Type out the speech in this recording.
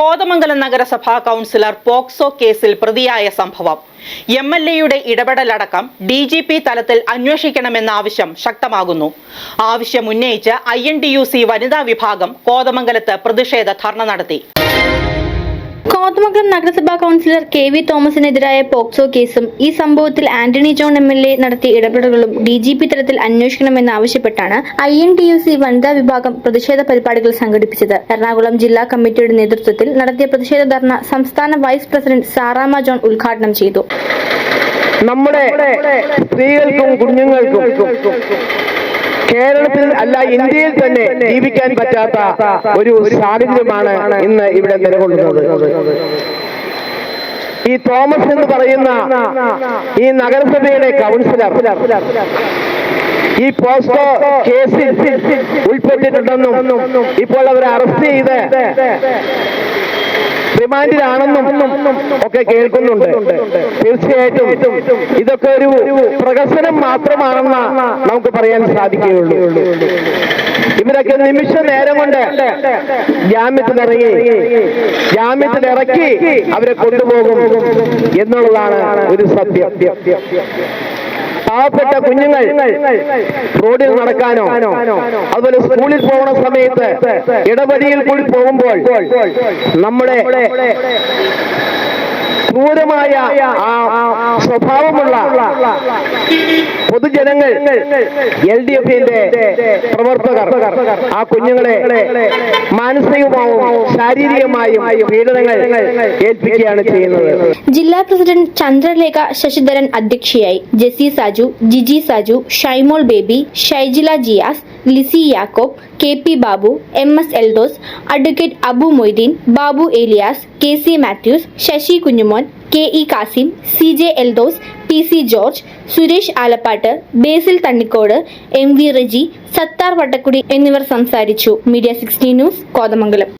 കോതമംഗലം നഗരസഭാ councillor POCSO കേസിൽ പ്രതിയായ സംഭവം. എം എൽ എയുടെ ഇടപെടലടക്കം ഡി ജി പി തലത്തിൽ അന്വേഷിക്കണമെന്ന ആവശ്യം ശക്തമാകുന്നു. ആവശ്യം ഉന്നയിച്ച് I N T U C വനിതാ വിഭാഗം കോതമംഗലത്ത് പ്രതിഷേധ ധർണ നടത്തി. കോതമംഗലം നഗരസഭാ കൗൺസിലർ കെ വി തോമസിനെതിരായ പോക്സോ കേസും ഈ സംഭവത്തിൽ Antony John M L A നടത്തിയ ഇടപെടലുകളും ഡി ജി പി തലത്തിൽ അന്വേഷിക്കണമെന്നാവശ്യപ്പെട്ടാണ് I N T U C വനിതാ വിഭാഗം പ്രതിഷേധ പരിപാടികൾ സംഘടിപ്പിച്ചത്. എറണാകുളം ജില്ലാ കമ്മിറ്റിയുടെ നേതൃത്വത്തിൽ നടത്തിയ പ്രതിഷേധ ധർണ സംസ്ഥാന വൈസ് പ്രസിഡന്റ് സാറാമ ജോൺ ഉദ്ഘാടനം ചെയ്തു. നമ്മുടെ സ്ത്രീകൾക്കും കുഞ്ഞുങ്ങൾക്കും കേരളത്തിൽ അല്ല ഇന്ത്യയിൽ തന്നെ ജീവിക്കാൻ പറ്റാത്ത ഒരു സാഹചര്യമാണ് ഇന്ന് ഇവിടെ നിലകൊള്ളുന്നത്. ഈ തോമസ് എന്ന് പറയുന്ന ഈ നഗരസഭയുടെ കൗൺസിലർ ഈ പോസ്റ്റോ കേസിൽ ഉൾപ്പെട്ടിട്ടുണ്ടെന്നും ഇപ്പോൾ അവരെ അറസ്റ്റ് ചെയ്ത് റിമാൻഡിലാണെന്നും ഒക്കെ കേൾക്കുന്നുണ്ട്. തീർച്ചയായിട്ടും ഇതൊക്കെ ഒരു പ്രകസനം മാത്രമാണെന്ന് നമുക്ക് പറയാൻ സാധിക്കുകയുള്ളൂ. ഇവരൊക്കെ നിമിഷ നേരം കൊണ്ട് ജാമ്യത്തിലിറങ്ങി ജാമ്യത്തിലിറക്കി അവരെ കൊണ്ടുപോകും എന്നുള്ളതാണ് ഒരു സത്യം. പാവപ്പെട്ട കുഞ്ഞുങ്ങൾ റോഡിൽ നടക്കാനോ അതുപോലെ സ്കൂളിൽ പോകുന്ന സമയത്ത് ഇടവഴിയിൽ കൂടി പോകുമ്പോൾ നമ്മുടെ ക്രൂരമായ ആ സ്വഭാവമുള്ള പൊതുജനങ്ങൾ എൽ ഡി എഫിന്റെ പ്രവർത്തകർ ആ കുഞ്ഞുങ്ങളെ മാനസികമായും ശാരീരികമായും പീഡനങ്ങൾ ഏൽപ്പിക്കുകയാണ് ചെയ്യുന്നത്. ജില്ലാ പ്രസിഡന്റ് ചന്ദ്രലേഖ ശശിധരൻ അധ്യക്ഷയായി. Jessy Saju Jiji Saju Shymol Baby Shyjila Jiyas Lissy Yakob K P Babu M S Eldhose advocate Abu Moideen Babu Elias K C Mathews Sasi Kunjumon K E Kasim C J Eldhose P C George Suresh Alappatt Basil Thannikode M V Reji Sathar Vattakudy എന്നിവർ സംസാരിച്ചു. Media sixty news Kothamangalam.